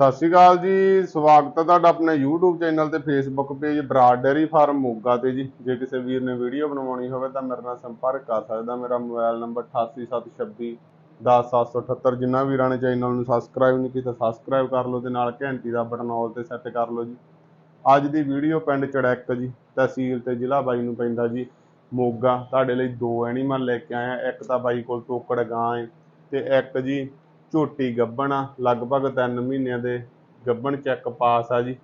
ਸਤਿ ਸ਼੍ਰੀ ਅਕਾਲ ਜੀ, ਸਵਾਗਤ ਹੈ ਤੁਹਾਡਾ ਆਪਣੇ YouTube ਚੈਨਲ ਤੇ Facebook page Brar dairy farm Moga ਤੇ ਜੀ। ਜੇ ਕਿਸੇ ਵੀਰ ਨੇ ਵੀਡੀਓ ਬਣਵਾਉਣੀ ਹੋਵੇ ਤਾਂ ਮੇਰੇ ਨਾਲ ਸੰਪਰਕ ਕਰ ਸਕਦਾ। ਮੇਰਾ ਮੋਬਾਈਲ ਨੰਬਰ 8876 10778 ਜਿਨ੍ਹਾਂ ਵੀਰਾਂ ਨੇ ਚੈਨਲ ਨੂੰ ਸਬਸਕ੍ਰਾਈਬ ਨਹੀਂ ਕੀਤਾ ਸਬਸਕ੍ਰਾਈਬ ਕਰ ਲਓ ਤੇ ਨਾਲ ਘੰਟੀ ਦਾ ਬਟਨ ਆਲ ਤੇ ਸੈੱਟ ਕਰ ਲਓ ਜੀ। ਅੱਜ ਦੀ ਵੀਡੀਓ ਪਿੰਡ ਚੜੈਕ ਜੀ, ਤਹਿਸੀਲ ਤੇ ਜ਼ਿਲ੍ਹਾ ਬਾਈ ਨੂੰ ਪੈਂਦਾ ਜੀ, ਮੋਗਾ। ਤੁਹਾਡੇ ਲਈ ਦੋ ਐਨੀਮਲ ਲੈ ਕੇ ਆਇਆ। ਇੱਕ ਤਾਂ ਬਾਈ ਕੋਲ ਤੋਕੜ, ਗਾਂ ਹੈ ਤੇ ਇੱਕ ਜੀ ਝੋਟੀ ਗੱਬਣ ਆ ਲਗਭਗ 3 ਮਹੀਨਿਆਂ ਦੇ ਗੱਬਣ ਚੈੱਕ ਪਾਸ ਆ ਜੀ।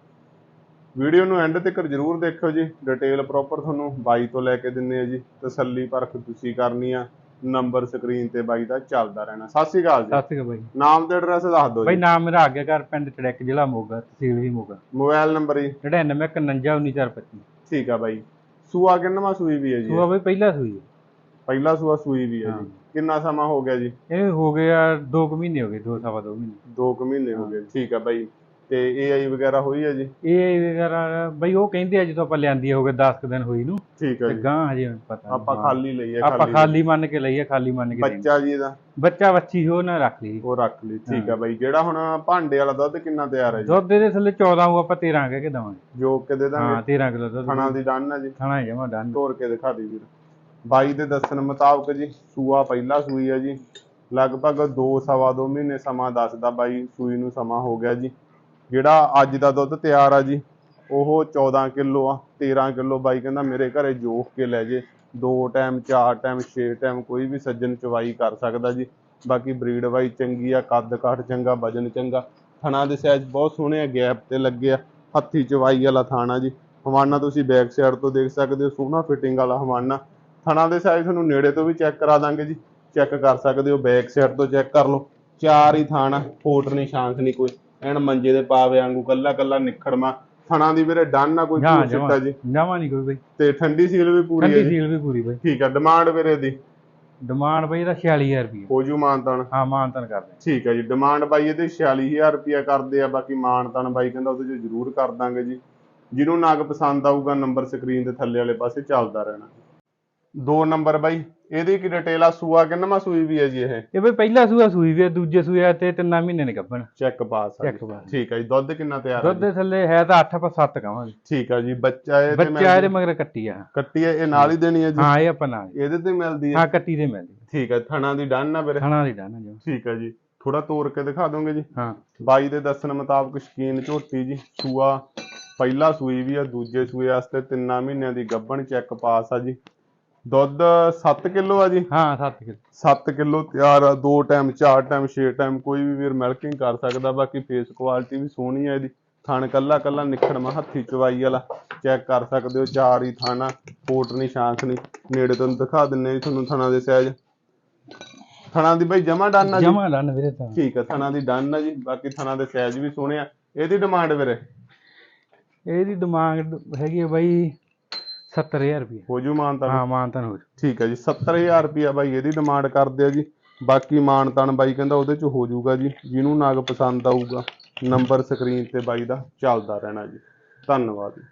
ਵੀਡੀਓ ਨੂੰ ਐਂਡ ਤੱਕ ਜਰੂਰ ਦੇਖਿਓ ਜੀ। ਡਿਟੇਲ ਪ੍ਰੋਪਰ ਤੁਹਾਨੂੰ ਬਾਈ ਤੋਂ ਲੈ ਕੇ ਦਿੰਨੇ ਆ ਜੀ। ਤਸੱਲੀ ਪਰਖ ਤੁਸੀਂ ਕਰਨੀ ਆ। ਨੰਬਰ ਸਕਰੀਨ ਤੇ ਬਾਈ ਦਾ ਚੱਲਦਾ ਰਹਿਣਾ। ਸਤਿ ਸ਼੍ਰੀ ਅਕਾਲ ਜੀ। ਸਤਿ ਸ਼੍ਰੀ ਅਕਾਲ ਬਾਈ। ਨਾਮ ਤੇ ਐਡਰੈਸ ਦੱਸ ਦਿਓ ਬਾਈ ਨਾਮ ਮੇਰਾ ਆਗਿਆਕਾਰ ਪਿੰਡ ਚੜੈਕ ਜ਼ਿਲ੍ਹਾ ਮੋਗਾ ਤਹਿਸੀਲ ਵੀ ਮੋਗਾ। ਮੋਬਾਈਲ ਨੰਬਰ ਜੀ। 9951192425 ਠੀਕ ਆ ਬਾਈ। ਸੂਆ ਕਿੰਨਵਾਂ ਸੂਈ ਵੀ ਹੈ ਜੀ? ਸੂਆ ਬਾਈ ਪਹਿਲਾ ਸੂਈ ਹੈ। ਪਹਿਲਾ ਸੂਆ ਸੂਈ ਵੀ ਹੈ ਹਾਂ। ਜੀ ਕਿੰਨਾ ਸਮਾਂ ਹੋ ਗਿਆ ਜੀ? ਇਹ ਹੋ ਗਿਆ 2 ਮਹੀਨੇ ਹੋ ਗਏ 2 ਸਵਾ 2 ਮਹੀਨੇ। 2 ਕੁ ਮਹੀਨੇ ਹੋ ਗਏ। ਠੀਕ ਆ ਬਾਈ। ਤੇ ਏਆਈ ਵਗੈਰਾ ਹੋਈ ਹੈ ਜੀ? ਇਹ ਵਗੈਰਾ ਬਾਈ ਉਹ ਕਹਿੰਦੇ ਆ ਜਦੋਂ ਆਪਾਂ ਲਿਆਂਦੀ ਹੋ ਗਏ 10 ਕੁ ਦਿਨ ਹੋਈ ਨੂੰ। ਠੀਕ ਤੇ ਜੀ। ਗਾਂ ਹਜੇ ਪਤਾ ਆਪਾਂ। ਖਾਲੀ ਲਈਏ ਆਪਾਂ ਖਾਲੀ ਮੰਨ ਕੇ ਲਈਏ ਖਾਲੀ ਮੰਨ ਕੇ। ਬੱਚਾ ਜੀ ਇਹਦਾ? ਬੱਚਾ ਬੱਚੀ ਹੋ ਨਾ ਰੱਖ ਲਈ। ਉਹ ਰੱਖ ਲਈ। ਠੀਕ ਆ ਬਾਈ। ਜਿਹੜਾ ਹੁਣ ਭਾਂਡੇ ਵਾਲਾ ਦੁੱਧ ਕਿੰਨਾ ਤਿਆਰ ਹੈ ਜੀ? ਦੁੱਧ ਦੇ ਥੱਲੇ 14 ਉਹ ਆਪਾਂ 13 ਕਹਿ ਕੇ ਦਵਾਂਗੇ। ਜੋ ਕਿ ਦੇ ਹਾਂ ਦਾਂਗੇ 13 ਕਿਲੋ ਦੁੱਧ। ਖਾਣਾ ਦੀ ਡਨ ਹੈ ਜੀ। ਖਾਣਾ ਜਮਾ ਡਨ। ਤੋੜ ਕੇ ਦਿਖਾ ਦੀ ਵੀਰ। ਬਾਈ ਦੇ ਦੱਸਣ ਮੁਤਾਬਕ ਜੀ, ਸੂਆ ਪਹਿਲਾ ਸੂਈ ਹੈ ਜੀ। ਲਗਭਗ 2 ਸਵਾ 2 ਮਹੀਨੇ ਸਮਾਂ ਦੱਸਦਾ ਬਾਈ, ਸੂਈ ਨੂੰ ਸਮਾਂ ਹੋ ਗਿਆ ਜੀ। ਜਿਹੜਾ ਅੱਜ ਦਾ ਦੁੱਧ ਤਿਆਰ ਆ ਜੀ, ਉਹ 14 ਕਿਲੋ ਆ 13 ਕਿਲੋ ਬਾਈ ਕਹਿੰਦਾ ਮੇਰੇ ਘਰੇ ਜੋਖ ਕੇ ਲੈ ਜੇ। ਦੋ ਟਾਈਮ ਚਾਰ ਟਾਈਮ ਛੇ ਟਾਈਮ ਕੋਈ ਵੀ ਸੱਜਣ ਚਵਾਈ ਕਰ ਸਕਦਾ ਜੀ। ਬਾਕੀ ਬਰੀਡ ਵਾਈ ਚੰਗੀ ਆ, ਕੱਦ ਕਾਠ ਚੰਗਾ, ਵਜਨ ਚੰਗਾ। ਥਣਾ ਦੇ ਸਾਈਜ਼ ਬਹੁਤ ਸੋਹਣੇ ਆ, ਗੈਪ ਤੇ ਲੱਗੇ ਆ, ਹੱਥੀ ਚਵਾਈ ਵਾਲਾ ਥਾਣਾ ਜੀ। ਹਵਾਨਾ ਤੁਸੀਂ ਬੈਕ ਸਾਈਡ ਤੋਂ ਦੇਖ ਸਕਦੇ ਹੋ, ਸੋਹਣਾ ਫਿਟਿੰਗ ਵਾਲਾ ਹਵਾਨਾ। ਥਣਾ ਦੇ ਸਾਈਜ਼ ਤੁਹਾਨੂੰ ਨੇੜੇ ਤੋਂ ਵੀ ਚੈੱਕ ਕਰਾ ਦਾਂਗੇ ਜੀ। ਚੈੱਕ ਕਰ ਸਕਦੇ ਹੋ ਬੈਕ ਸਾਈਡ ਤੋਂ ਚੈੱਕ ਕਰ ਲਓ। ਚਾਰ ਹੀ ਥਾਣਾ ਫੋਟ ਨਹੀਂ ਸ਼ਾਂਤ ਨਹੀਂ ਕੋਈ। ਐਨ ਮੰਜੇ ਦੇ ਪਾਵੇ ਵਾਂਗੂ ਕੱਲਾ ਕੱਲਾ ਨਿਖੜਮਾ। ਥਣਾ ਦੀ ਵੀਰੇ ਡਨ ਨਾ ਕੋਈ ਜਮਾ ਸਿੱਟਾ ਜੀ। ਜਮਾ ਨਹੀਂ ਕੋਈ ਬਾਈ। ਤੇ ਠੰਡੀ ਸੀਲ ਵੀ ਪੂਰੀ ਹੈ ਠੰਡੀ ਸੀਲ ਵੀ ਪੂਰੀ ਬਾਈ। ਠੀਕ ਹੈ ਡਿਮਾਂਡ ਵੀਰੇ ਦੀ। ਡਿਮਾਂਡ ਬਾਈ ਇਹਦਾ 46000 ਰੁਪਏ ਹੋ ਜੂ ਮਾਨਤਾਨ। ਹਾਂ ਮਾਨਤਨ ਕਰਦੇ। ਠੀਕ ਹੈ ਜੀ ਡਿਮਾਂਡ ਬਾਈ ਇਹਦੇ 46000 ਰੁਪਿਆ ਕਰਦੇ ਆ ਬਾਕੀ ਮਾਨਤਾਨ ਬਾਈ ਕਹਿੰਦਾ ਉਹਦੇ ਚ ਜ਼ਰੂਰ ਕਰ ਦਾਂਗੇ ਜੀ। ਜਿਹਨੂੰ ਨਾਗ ਪਸੰਦ ਆਊਗਾ ਨੰਬਰ ਸਕਰੀਨ ਦੇ ਥੱਲੇ ਵਾਲੇ ਪਾਸੇ ਚੱਲਦਾ ਰਹਿਣਾ। ਦੋ ਨੰਬਰ ਬਾਈ ਇਹਦੀ ਕੀ ਡਿਟੇਲ ਆ? ਸੂਆ ਕਿੰਨਵਾਂ ਸੂਈ ਵੀ ਹੈ ਜੀ ਇਹ? ਇਹ ਬਈ ਪਹਿਲਾ ਸੂਆ ਸੂਈ ਵੀ ਆ, ਦੂਜੇ ਸੂਆ ਤੇ ਤਿੰਨਾਂ ਮਹੀਨੇ ਨੇ ਗੱਭਣ। ਚੈੱਕ ਪਾਸ ਆ ਜੀ। pass। ਠੀਕ ਹੈ ਜੀ ਦੁੱਧ ਕਿੰਨਾ ਤਿਆਰ ਆ ਦੁੱਧ ਦੇ ਥੱਲੇ ਹੈ ਤਾਂ 8 ਆਪਾਂ 7 ਕਵਾਂਗੇ ਠੀਕ ਹੈ ਜੀ ਬੱਚਾ ਇਹ ਤੇ ਬੱਚਾ ਇਹਦੇ ਮਗਰ ਕੱਟੀ ਆ। ਕੱਟੀ ਹੈ ਇਹ ਨਾਲ ਹੀ ਦੇਣੀ ਹੈ ਜੀ? ਹਾਂ ਇਹ ਆਪਾਂ ਨਾਲ ਇਹਦੇ ਤੇ ਮਿਲਦੀ ਹੈ ਹਾਂ ਕੱਟੀ ਦੇ ਮਿਲਦੀ ਠੀਕ ਹੈ ਥਣਾ ਦੀ ਡਨ ਨਾ ਵੀਰੇ। ਖਾਣਾ ਦੀ ਡਾਣਾ ਜੋ। ਠੀਕ ਹੈ ਜੀ ਥੋੜਾ ਤੋੜ ਕੇ ਦਿਖਾ ਦੋਗੇ ਜੀ? ਹਾਂ। ਬਾਈ ਦੇ ਦੱਸਣ ਮੁਤਾਬਕ ਸ਼ਕੀਨ ਝੋਟੀ ਜੀ ਸੂਆ ਪਹਿਲਾ ਸੂਈ ਵੀ ਆ ਦੂਜੇ ਸੂਏ ਵਾਸਤੇ ਤਿੰਨਾਂ ਮਹੀਨਿਆਂ ਦੀ ਗੱਭਣ ਚੈੱਕ ਪਾਸ ਆ ਜੀ। ਦੁੱਧ 7 ਕਿਲੋ ਆ ਜੀ? ਹਾਂ 7 ਕਿਲੋ। 7 ਕਿਲੋ ਤਿਆਰ ਆ ਦੋ ਟਾਈਮ ਚਾਰ ਟਾਈਮ ਛੇ ਟਾਈਮ ਕੋਈ ਵੀ ਵੀਰ ਮਿਲਕਿੰਗ ਕਰ ਸਕਦਾ ਬਾਕੀ ਫੇਸ ਕੁਆਲਿਟੀ ਵੀ ਸੋਹਣੀ ਆ ਇਹਦੀ। ਥਣ ਕੱਲਾ ਕੱਲਾ ਨਿਖੜਮਾ ਹੱਥੀ ਚਵਾਈ ਵਾਲਾ ਚੈੱਕ ਕਰ ਸਕਦੇ ਹੋ ਚਾਰ ਹੀ ਥਾਣਾ ਫੋਟ ਨਹੀਂ ਸ਼ਾਂਸ ਨਹੀਂ। ਨੇੜੇ ਤੋਂ ਦਿਖਾ ਦਿੰਨੇ ਤੁਹਾਨੂੰ ਥਣਾ ਦੇ ਸਾਈਜ਼ ਥਣਾ ਦੀ ਬਈ ਜਮਾ ਡਨ ਆ ਜੀ? ਜਮਾ ਡਨ ਵੀਰੇ ਤਾਂ। ਠੀਕ ਆ ਥਣਾ ਦੀ ਡਨ ਆ ਜੀ ਬਾਕੀ ਥਣਾ ਦੇ ਸਾਈਜ਼ ਵੀ ਸੋਹਣੇ ਆ। ਇਹਦੀ ਡਿਮਾਂਡ ਵੀਰੇ? ਇਹਦੀ ਡਿਮਾਂਡ ਹੈਗੀ ਹੈ ਬਾਈ 70000 ਰੁਪਏ। ਹੋ ਜੂ ਮਾਨਤਾਨ? ਹਾਂ ਮਾਨਤਨ ਹੋ ਜਾਊ। ਠੀਕ ਹੈ ਜੀ 70000 ਰੁਪਿਆ ਬਾਈ ਇਹਦੀ ਡਿਮਾਂਡ ਕਰਦੇ ਆ ਜੀ। ਬਾਕੀ ਮਾਨਤਾਨ ਬਾਈ ਕਹਿੰਦਾ ਉਹਦੇ ਚ ਹੋ ਜਾਊਗਾ ਜੀ। ਜਿਹਨੂੰ ਨਾਗ ਪਸੰਦ ਆਊਗਾ ਨੰਬਰ ਸਕਰੀਨ ਤੇ ਬਾਈ ਦਾ ਚੱਲਦਾ ਰਹਿਣਾ ਜੀ। ਧੰਨਵਾਦ ਜੀ।